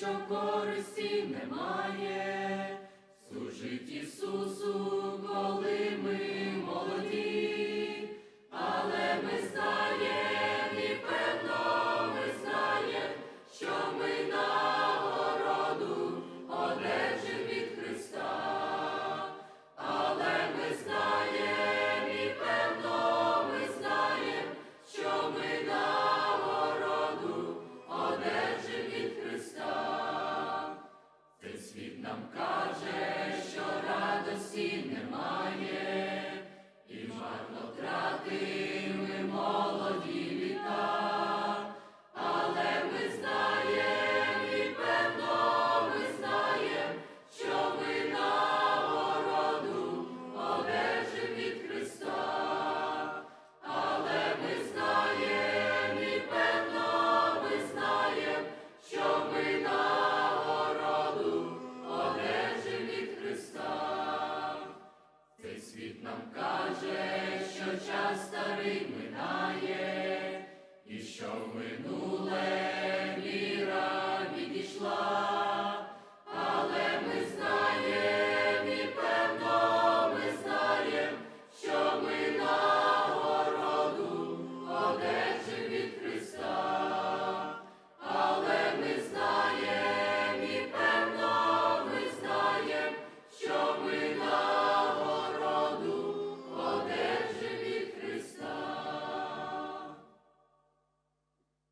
що користі немає, служить Ісусу. нам каже, що радості немає. Світ нам каже, що час старий минає.